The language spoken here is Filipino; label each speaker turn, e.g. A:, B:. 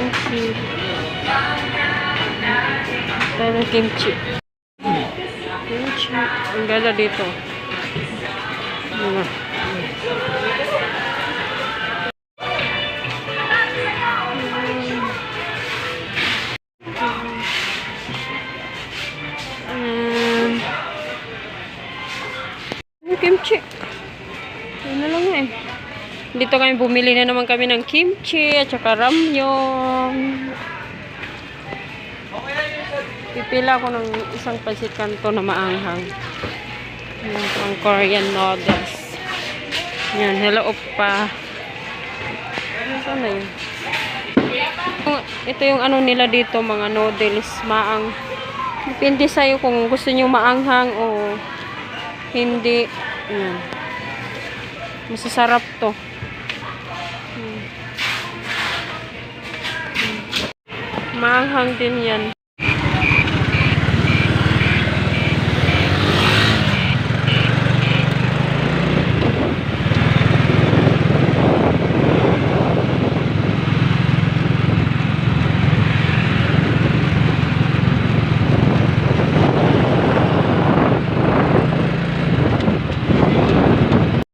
A: kimchi. Tayo ng kimchi. Kimchi. Ang ganda dito. Ano? Kimchi. Na lang. Dito kami bumili na naman kami ng kimchi at saka ramyun. Pipila ko ng isang pansit kanto na maanghang. Yung pang Korean noodles. Yan, hello pa. Saan na yun? Ito yung ano nila dito, mga noodles, maang. Depende sa'yo kung gusto nyo maanghang o hindi. Yan. Masasarap to. Hmm. Hmm. Maanghang din yan.